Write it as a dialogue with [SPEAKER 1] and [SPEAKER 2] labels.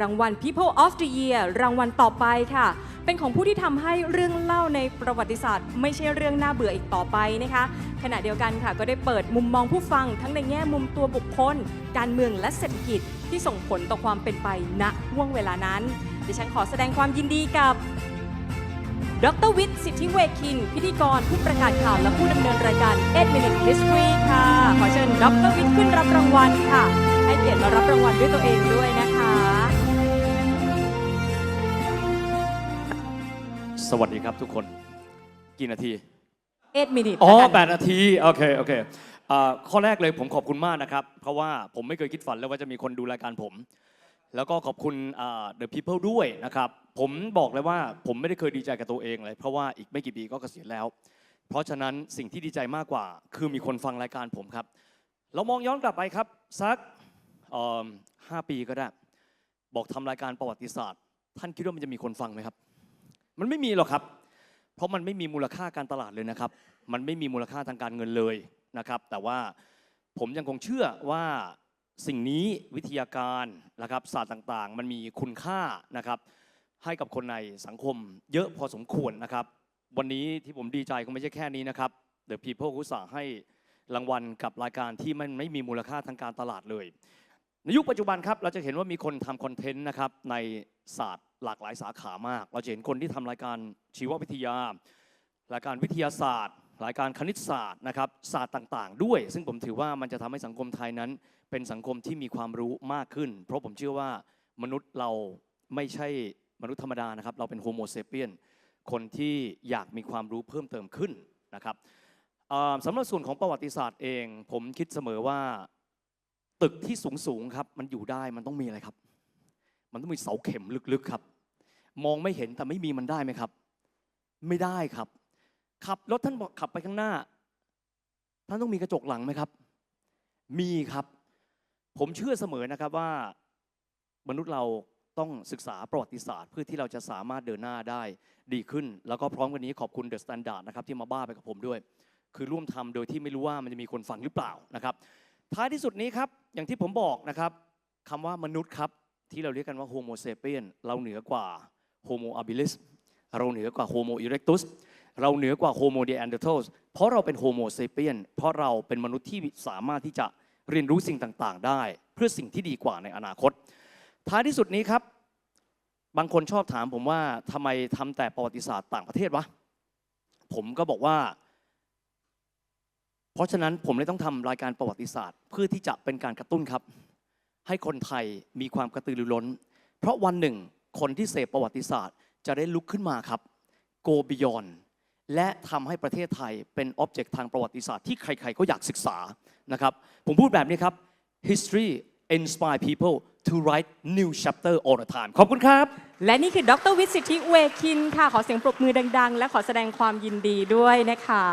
[SPEAKER 1] รางวัล People of the Year รางวัลต่อไปค่ะ เป็นของผู้ที่ทำให้เรื่องเล่าในประวัติศาสตร์ ไม่ใช่เรื่องน่าเบื่ออีกต่อไปนะคะ ขณะเดียวกันค่ะ ก็ได้เปิดมุมมองผู้ฟังทั้งในแง่มุมตัวบุคคล การเมืองและเศรษฐกิจที่ส่งผลต่อความเป็นไปณห่วงเวลานั้นดิฉันขอแสดงความยินดีกับ ดรวิทย์สิทธิเวคิน พิธีกรผู้ประกาศข่าวและผู้ดำเนินรายการ 8 Minute History ค่ะ ขอเชิญดรวิทย์ขึ้นรับรางวัลค่ะ ให้เกียรติมารับรางวัลด้วยตัวเองด้วยนะคะ
[SPEAKER 2] สวัสดีครับทุกคนกี่นาที
[SPEAKER 1] 8 Minute
[SPEAKER 2] อ๋อ
[SPEAKER 1] แล้วกัน
[SPEAKER 2] แปดนาที โอเค โอเคอ่าข้อแรกเลยผมขอบคุณมากนะครับ เพราะว่าผมไม่เคยคิดฝันเลยว่าจะมีคนดูรายการผม แล้วก็ขอบคุณอ่า The People ด้วยนะครับ ผมบอกเลยว่าผมไม่ได้เคยดีใจกับตัวเองเลย เพราะว่าอีกไม่กี่ปีก็เกษียณแล้ว เพราะฉะนั้นสิ่งที่ดีใจมากกว่า คือมีคนฟังรายการผมครับ เรามองย้อนกลับไปครับ สักเอิ่มห้าปีก็ได้ บอกทำรายการประวัติศาสตร์ ท่านคิดว่ามันจะมีคนฟังไหมครับ มันไม่มีหรอกครับ เพราะมันไม่มีมูลค่าการตลาดเลยนะครับ มันไม่มีมูลค่าทางการเงินเลยนะครับ แต่ว่าผมยังคงเชื่อว่าสิ่งนี้วิทยาการนะครับศาสตร์ต่างๆ มันมีคุณค่านะครับให้กับคนในสังคมเยอะพอสมควรนะครับ วันนี้ที่ผมดีใจก็ไม่ใช่แค่นี้นะครับ The People กุตสาห์ให้รางวัลกับรายการที่มันไม่มีมูลค่าทางการตลาดเลย ในยุคปัจจุบันครับเราจะเห็นว่ามีคนทำคอนเทนต์นะครับในศาสตร์ หลากหลายสาขามาก เราจะเห็นคนที่ทำรายการชีววิทยารายการวิทยาศาสตร์รายการคณิตศาสตร์นะครับศาสตร์ต่างๆ ด้วย ซึ่งผมถือว่ามันจะทำให้สังคมไทยนั้น เป็นสังคมที่มีความรู้มากขึ้น เพราะผมเชื่อว่ามนุษย์เราไม่ใช่มนุษย์ธรรมดานะครับ เราเป็นโฮโมเซเปียนคนที่อยากมีความรู้เพิ่มเติมขึ้นนะครับสำหรับส่วนของประวัติศาสตร์เอง ผมคิดเสมอว่า ตึกที่สูงๆครับมันอยู่ได้มันต้องมีอะไรครับ มันต้องมีเสาเข็มลึกๆครับ มองไม่เห็นแต่ไม่มีมันได้ไหมครับ ไม่ได้ครับ ขับรถท่านบอกขับไปข้างหน้า ท่านต้องมีกระจกหลังไหมครับ มีครับ ผมเชื่อเสมอนะครับว่า มนุษย์เราต้องศึกษาประวัติศาสตร์เพื่อที่เราจะสามารถเดินหน้าได้ดีขึ้น แล้วก็พร้อมกันนี้ขอบคุณเดอะสแตนดาร์ดนะครับที่มาบ้าไปกับผมด้วย คือร่วมทำโดยที่ไม่รู้ว่ามันจะมีคนฟังหรือเปล่านะครับ ท้ายที่สุดนี้ครับ อย่างที่ผมบอกนะครับคำว่ามนุษย์ครับ ที่เราเรียกกันว่าโฮโมเซเปียนเราเหนือกว่าโฮโมอาบิลิสเราเหนือกว่าโฮโมอิเร็กตุสเราเหนือกว่าโฮโมเดแอนเดอร์ l สเพราะเราเป็นโฮโมเซเปียนเพราะเราเป็นมนุษย์ที่สามารถที่จะเรียนรู้สิ่งต่างๆ ได้ เพื่อสิ่งที่ดีกว่าในอนาคต ท้ายที่สุดนี้ครับ บางคนชอบถามผมว่าทำไมทำแต่ประวัติศาสตร์ต่างประเทศวะผมก็บอกว่า เพราะฉะนั้นผมเลยต้องทำรายการประวัติศาสตร์ เพื่อที่จะเป็นการกระตุ้นครับ ให้คนไทยมีความกระตือรือร้น เพราะวันหนึ่งคนที่เสพประวัติศาสตร์ จะได้ลุกขึ้นมาครับ go beyond และทำให้ประเทศไทยเป็นอ็อบเจกต์ทางประวัติศาสตร์ที่ใครๆก็อยากศึกษานะครับ ผมพูดแบบนี้ครับ history inspire people to write new chapter all the time ขอบคุณครับ
[SPEAKER 1] และนี่คือดรวิทย์สิทธิเวคินค่ะ ขอเสียงปรบมือดัง ๆ และขอแสดงความยินดีด้วยนะคะ